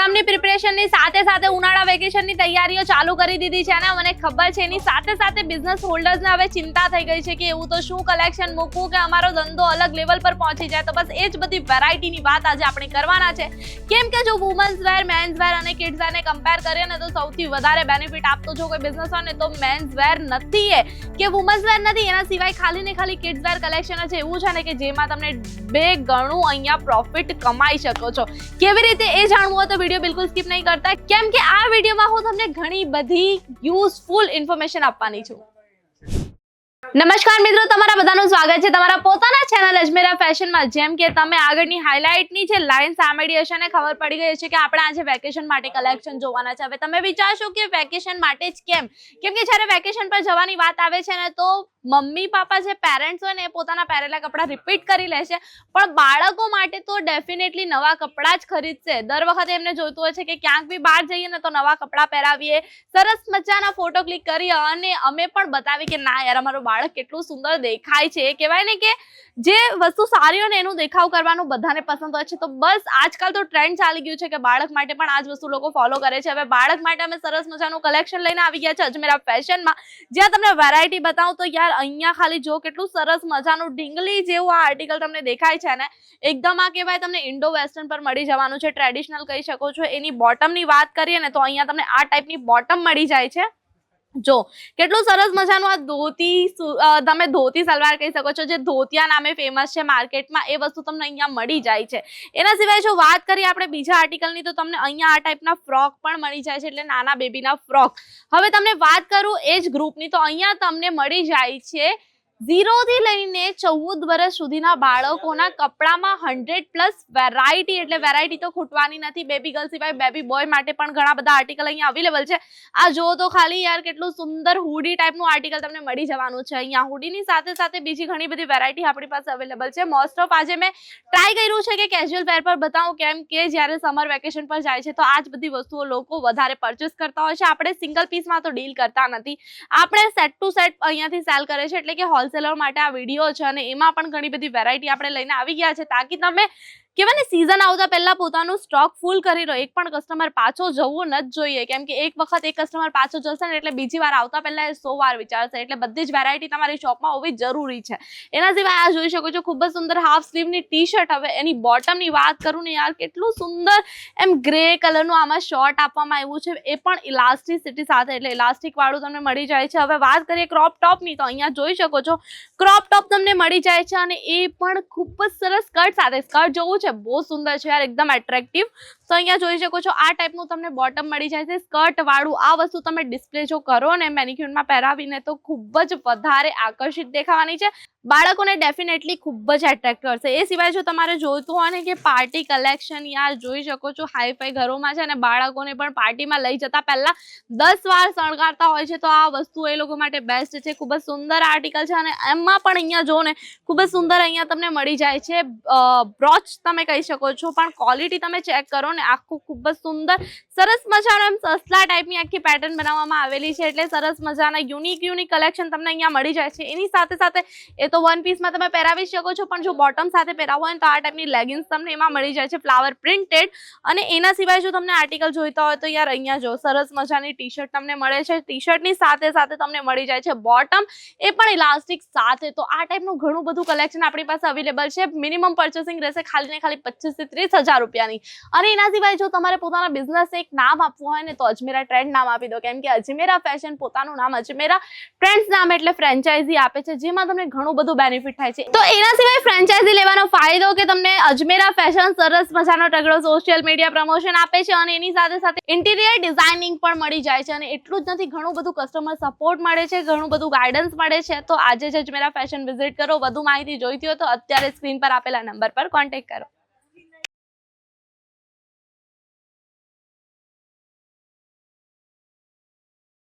એક્ઝામની પ્રિપરેશનની સાથે સાથે ઉનાળા વેકેશનની તૈયારીઓ ચાલુ કરી દીધી છે અને મને ખબર છે એની સાથે સાથે બિઝનેસ હોલ્ડર્સને હવે ચિંતા થઈ ગઈ છે કે એવું તો શું કલેક્શન મૂકવું કે અમારો ધંધો અલગ લેવલ પર પહોંચી જાય. તો બસ એ જ બધી વેરાયટીની વાત આજે આપણે કરવાના છે. કેમ કે જો વુમન્સ વેર મેન્સ વેર અને કિડ્સ વેરને કમ્પેર કરીએ ને તો સૌથી વધારે બેનિફિટ આપતો જો કોઈ બિઝનેસ હોય ને તો મેન્સ વેર નથી એ. કે વુમન્સ વેર નથી, એના સિવાય ખાલી ને ખાલી કિડ્સ વેર કલેક્શન જ એવું છે ને કે જેમાં તમને બે ગણું અહીંયા પ્રોફિટ કમાઈ શકો છો. કેવી રીતે એ જાણવું હોય તો વીડિયો બિલકુલ સ્કીપ નહીં કરતા કેમ કે આ વિડીયોમાં હું તમને ઘણી બધી યુઝફુલ ઇન્ફોર્મેશન આપવાની છું। નમસ્કાર મિત્રો, તમારા બધાનું સ્વાગત છે તમારા પોતાના ચેનલ અજમેરા ફેશનમાં, જેમ કે તમે આગળની હાઇલાઇટની જે લાઈન સાંભળી હશે ને ખબર પડી ગઈ છે કે આપણે આજે વેકેશન માટે કલેક્શન જોવાના છે. હવે તમે વિચારશો કે વેકેશન માટે જ કેમ? કેમ કે જ્યારે વેકેશન પર જવાની વાત આવે છે ને, તો મમ્મી પાપા જે પેરેન્ટ્સ હોય ને, એ પોતાના પહેરેલા કપડાં રિપીટ કરી લેશે. પણ બાળકો માટે તો ડેફિનેટલી નવા કપડાં જ ખરીદશે. દર વખતે એમને જોઈતું હોય છે કે ક્યાંક બી બહાર જઈએ ને, તો નવા કપડાં પહેરાવીએ. સરસ મજાના ફોટો ક્લિક કરી અને અમે પણ બતાવી કે, ના યાર, અમારું બાળક કેટલું સુંદર દેખાય છે. એ કહેવાય ને કે જે વસ્તુ સારી હોય ને એનું દેખાવ કરવાનું બધાને પસંદ હોય છે. તો બસ આજકાલ તો ટ્રેન્ડ ચાલી ગયું છે કે બાળક માટે પણ આ જ વસ્તુ લોકો ફોલો કરે છે. હવે બાળક માટે અમે સરસ મજાનું કલેક્શન લઈને આવી ગયા છે અજમેરા ફેશનમાં જ્યાં તમને વેરાયટી બતાવું તો યાર અહીંયા ખાલી જો કેટલું સરસ મજાનું ઢીંગલી જેવું આ આર્ટિકલ તમને દેખાય છે ને, એકદમ આ કહેવાય તમને ઇન્ડો વેસ્ટર્ન પર મળી જવાનું છે. ટ્રેડિશનલ કહી શકો છો. એની બોટમની વાત કરીએ ને તો અહીંયા તમને આ ટાઈપની બોટમ મળી જાય છે. જો, કેટલું સરસ મજાનું આ ધોતી તમે ધોતી સલવાર કહી શકો છો, જે ધોતિયા નામે ફેમસ છે માર્કેટમાં, એ વસ્તુ તમને અહીંયા મળી જાય છે. એના સિવાય જો વાત કરીએ આપણે બીજા આર્ટિકલની તો તમને અહીંયા આ ટાઈપના ફ્રોક પણ મળી જાય છે, એટલે નાના બેબીના ફ્રોક હવે તમને વાત કરું એ જ ગ્રુપની તો અહીંયા તમને મળી જાય છે ઝીરો થી લઈને ચૌદ વર્ષ સુધીના બાળકોના કપડામાં હંડ્રેડ પ્લસ વેરાયટી એટલે વેરાયટી તો ખૂટવાની નથી. બેબી ગર્લ સિવાય બેબી બોય માટે પણ ઘણા બધા આર્ટિકલ અહીંયા અવેલેબલ છે. આ જો તો ખાલી યાર કેટલું સુંદર હુડી ટાઈપનું આર્ટિકલ તમને મળી જવાનું છે. અહીંયા હુડીની સાથે સાથે બીજી ઘણી બધી વેરાયટી આપણી પાસે અવેલેબલ છે. મોસ્ટ ઓફ આજે મેં ટ્રાય કર્યું છે કે કેઝ્યુઅલ વેર પર બતાવું કેમ કે જ્યારે સમર વેકેશન પર જાય છે તો આ જ બધી વસ્તુઓ લોકો વધારે પરચેસ કરતા હોય છે. આપણે સિંગલ પીસમાં તો ડીલ કરતા નથી. આપણે સેટ ટુ સેટ અહીંયાથી સેલ કરે છે એટલે કે હોલસેલર માટે આ વીડિયો છે અને એમાં પણ ઘણી બધી વેરાયટી આપણે લઈને આવી ગયા છે. તાકી તમે કહેવાય ને સિઝન આવતા પહેલા પોતાનું સ્ટોક ફૂલ કરી લો એક પણ કસ્ટમર પાછો જવું ન જ જોઈએ. કેમ કે એક વખત એક કસ્ટમર પાછો જશે ને એટલે બીજી વાર આવતા પહેલા એ સો વાર વિચારશે. એટલે બધી જ વેરાયટી તમારી શોપમાં હોવી જરૂરી છે. એના સિવાય આ જોઈ શકો છો, ખૂબ જ સુંદર હાફ સ્લીવની ટી શર્ટ હવે એની બોટમની વાત કરું ને યાર, કેટલું સુંદર એમ ગ્રે કલરનું આમાં શોર્ટ આપવામાં આવ્યું છે. એ પણ ઇલાસ્ટિસિટી સાથે, એટલે ઇલાસ્ટિક વાળું તમને મળી જાય છે. હવે વાત કરીએ ક્રોપ ટોપની તો અહીંયા જોઈ શકો છો ક્રોપ ટોપ તમને મળી જાય છે અને એ પણ ખૂબ જ સરસ સ્કર્ટ સાથે. સ્કર્ટ જોવું છે? બહુ સુંદર છે યાર, એકદમ એટ્રેક્ટિવ તો અહીંયા જોઈ શકો છો, આ ટાઈપનું તમને બોટમ મળી જાય છે. સ્કર્ટ વાળું આ વસ્તુ તમે ડિસ્પ્લે જો કરો ને મેનિક્યુરમાં પહેરાવીને તો ખૂબ જ વધારે આકર્ષિત દેખાવાની છે. બાળકોને ડેફિનેટલી ખૂબ જ એટ્રેક્ટ કરશે. એ સિવાય જો તમારે જોઈતું હોય ને કે પાર્ટી કલેક્શન યાર, જોઈ શકો છો હાઈ ફાઈ ઘરોમાં છે અને બાળકોને પણ પાર્ટીમાં લઈ જતા પહેલા દસ વાર શણગારતા હોય છે, તો આ વસ્તુ એ લોકો માટે બેસ્ટ છે. ખૂબ જ સુંદર આર્ટિકલ છે અને એમાં પણ અહીંયા જો ને, ખૂબ જ સુંદર અહીંયા તમને મળી જાય છે બ્રોચ તમે કહી શકો છો, પણ ક્વોલિટી તમે ચેક કરો ને, આખું ખૂબ જ સુંદર, સરસ મજાનું એમ સસલા ટાઈપની આખી પેટર્ન બનાવવામાં આવેલી છે, એટલે સરસ મજાના યુનિક યુનિક કલેક્શન તમને અહીંયા મળી જાય છે. એની સાથે સાથે એ તો વન પીસમાં તમે પહેરાવી શકો છો, પણ જો બોટમ સાથે પહેરાવો હોય તો આ ટાઈપની લેગિન્સ તમને એમાં મળી જાય છે ફ્લાવર પ્રિન્ટેડ અને એના સિવાય જો તમને આર્ટિકલ જોઈતા હોય, તો યાર અહીંયા જો સરસ મજાની ટી શર્ટ તમને મળે છે. ટી શર્ટની સાથે સાથે તમને મળી જાય છે બોટમ એ પણ ઇલાસ્ટિક સાથે. તો આ ટાઈપનું ઘણું બધું કલેક્શન આપણી પાસે અવેલેબલ છે. મિનિમમ પર્ચેસિંગ રહેશે ખાલી ખાલી પચીસથી ત્રીસ હજાર રૂપિયાની. અને એના સિવાય જો તમારે પોતાના બિઝનેસ એક નામ આપવું હોય ને, તો અજમેરા ટ્રેન્ડ નામ આપી દો. કેમ કે અજમેરા ફેશન પોતાનું નામ અજમેરા ટ્રેન્ડ્સ નામ એટલે ફ્રેન્ચાઇઝી આપે છે, જેમાં તમને ઘણું બધું બેનિફિટ થાય છે. તો એના સિવાય ફ્રેન્ચાઇઝી લેવાનો ફાયદો કે તમને અજમેરા ફેશન સરસ મજાનો ટગડો સોશિયલ મીડિયા પ્રમોશન આપે છે અને એની સાથે સાથે ઇન્ટિરિયર ડિઝાઇનિંગ પણ મળી જાય છે અને એટલું જ નથી, ઘણું બધું કસ્ટમર સપોર્ટ મળે છે, ઘણું બધું ગાઈડન્સ મળે છે. તો આજે જ અજમેરા ફેશન વિઝિટ કરો, વધુ માહિતી જોઈતી હોય તો અત્યારે સ્ક્રીન પર આપેલા નંબર પર કોન્ટેક્ટ કરો.